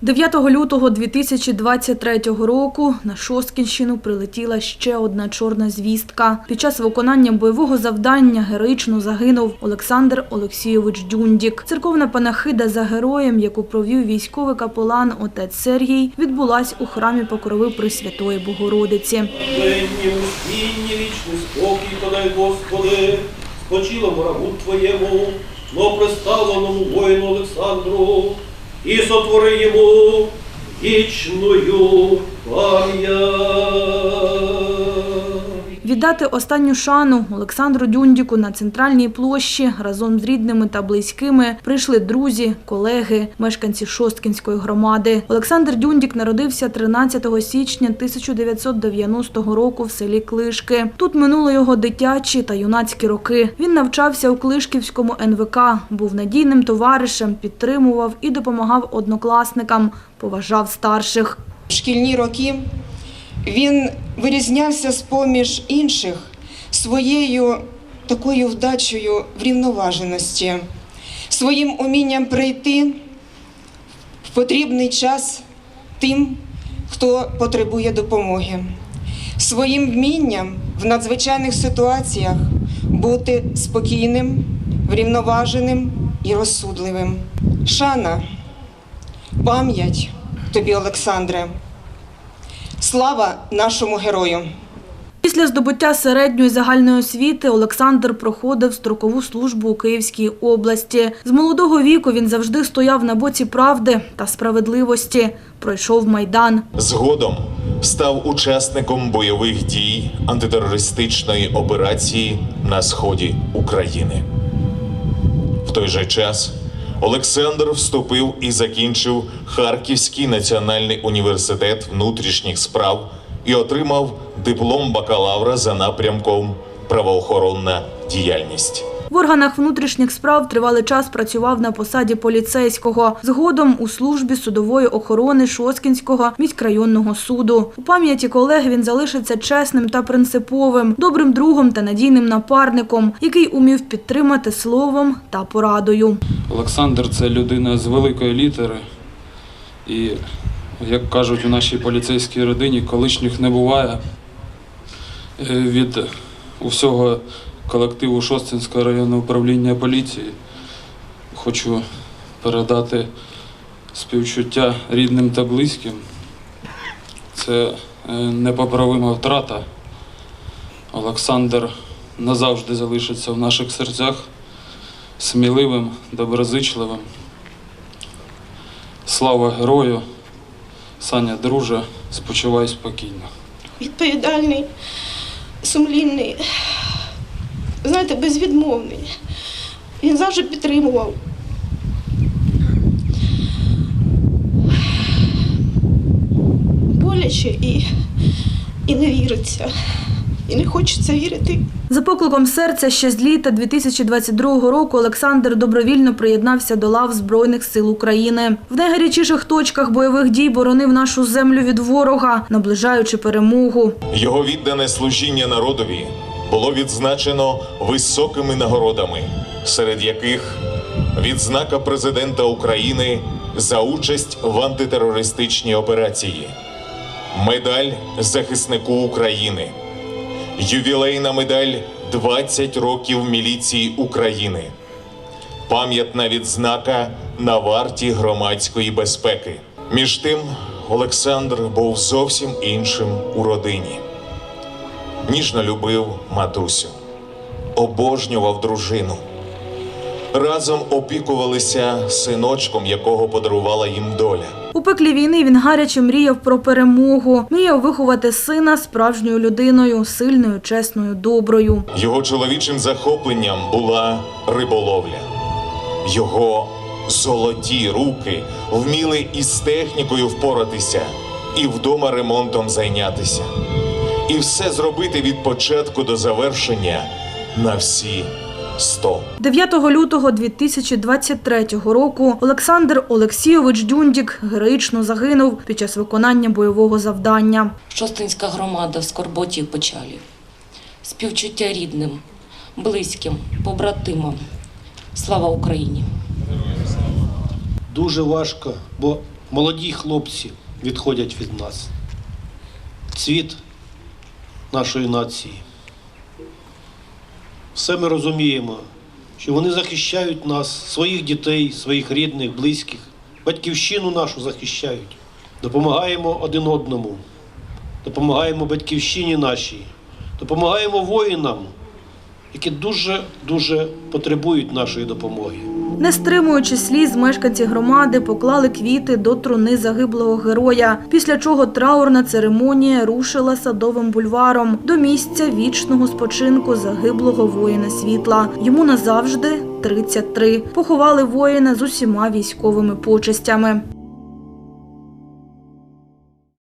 9 лютого 2023 року на Шосткінщину прилетіла ще одна чорна звістка. Під час виконання бойового завдання героїчно загинув Олександр Олексійович Дюндік. Церковна панахида за героєм, яку провів військовий капелан отець Сергій, відбулась у храмі Покрови Пресвятої Богородиці. Вічний спокій подай, Господи, спочилому рабу Твоєму, но приставленому воїну Олександру, і сотвори йому вічною пам'ять. Віддати останню шану Олександру Дюндіку на центральній площі разом з рідними та близькими прийшли друзі, колеги, мешканці Шосткінської громади. Олександр Дюндік народився 13 січня 1990 року в селі Клишки. Тут минули його дитячі та юнацькі роки. Він навчався у Клишківському НВК, був надійним товаришем, підтримував і допомагав однокласникам, поважав старших. Шкільні роки він вирізнявся з-поміж інших своєю такою вдачею врівноваженості, своїм умінням прийти в потрібний час тим, хто потребує допомоги, своїм вмінням в надзвичайних ситуаціях бути спокійним, врівноваженим і розсудливим. Шана, пам'ять тобі, Олександре. Слава нашому герою! Після здобуття середньої загальної освіти Олександр проходив строкову службу у Київській області. З молодого віку він завжди стояв на боці правди та справедливості. Пройшов майдан. Згодом став учасником бойових дій антитерористичної операції на сході України. В той же час Олександр вступив і закінчив Харківський національний університет внутрішніх справ і отримав диплом бакалавра за напрямком правоохоронна діяльність. В органах внутрішніх справ тривалий час працював на посаді поліцейського. Згодом у службі судової охорони Шоскінського міськрайонного суду. У пам'яті колег він залишиться чесним та принциповим, добрим другом та надійним напарником, який умів підтримати словом та порадою. Олександр це людина з великої літери. І, як кажуть у нашій поліцейській родині, колишніх не буває. Е, Від усього колективу Шостинського районного управління поліції хочу передати співчуття рідним та близьким. Це е, непоправима втрата. Олександр назавжди залишиться в наших серцях сміливим, доброзичливим. Слава герою, Саня, друже, спочивай спокійно. відповідальний, сумлінний, знаєте, безвідмовний. Він завжди підтримував. Боляче і, і не віриться. І не хочеться вірити. За покликом серця ще з літа 2022 року Олександр добровільно приєднався до лав Збройних сил України. В найгарячіших точках бойових дій боронив нашу землю від ворога, наближаючи перемогу. Його віддане служіння народові було відзначено високими нагородами, серед яких відзнака президента України за участь в антитерористичній операції, медаль захиснику України, ювілейна медаль 20 років міліції України, пам'ятна відзнака на варті громадської безпеки. Між тим, Олександр був зовсім іншим у родині. Ніжно любив матусю, обожнював дружину. Разом опікувалися синочком, якого подарувала їм доля. У пеклі війни він гаряче мріяв про перемогу, мріяв виховати сина справжньою людиною, сильною, чесною, доброю. Його чоловічим захопленням була риболовля. Його золоті руки вміли із технікою впоратися і вдома ремонтом зайнятися. І все зробити від початку до завершення на всі сто. 9 лютого 2023 року Олександр Олексійович Дюндік героїчно загинув під час виконання бойового завдання. Шостинська громада в скорботі і печалі. Співчуття рідним, близьким, побратимам. Слава Україні! дуже важко, бо молоді хлопці відходять від нас. Цвіт нашої нації. Все ми розуміємо, що вони захищають нас, своїх дітей, своїх рідних, близьких, батьківщину нашу захищають. Допомагаємо один одному, допомагаємо батьківщині нашій, допомагаємо воїнам, які дуже-дуже потребують нашої допомоги. Не стримуючи сліз, мешканці громади поклали квіти до труни загиблого героя, після чого траурна церемонія рушила садовим бульваром до місця вічного спочинку загиблого воїна світла. Йому назавжди 33. Поховали воїна з усіма військовими почестями.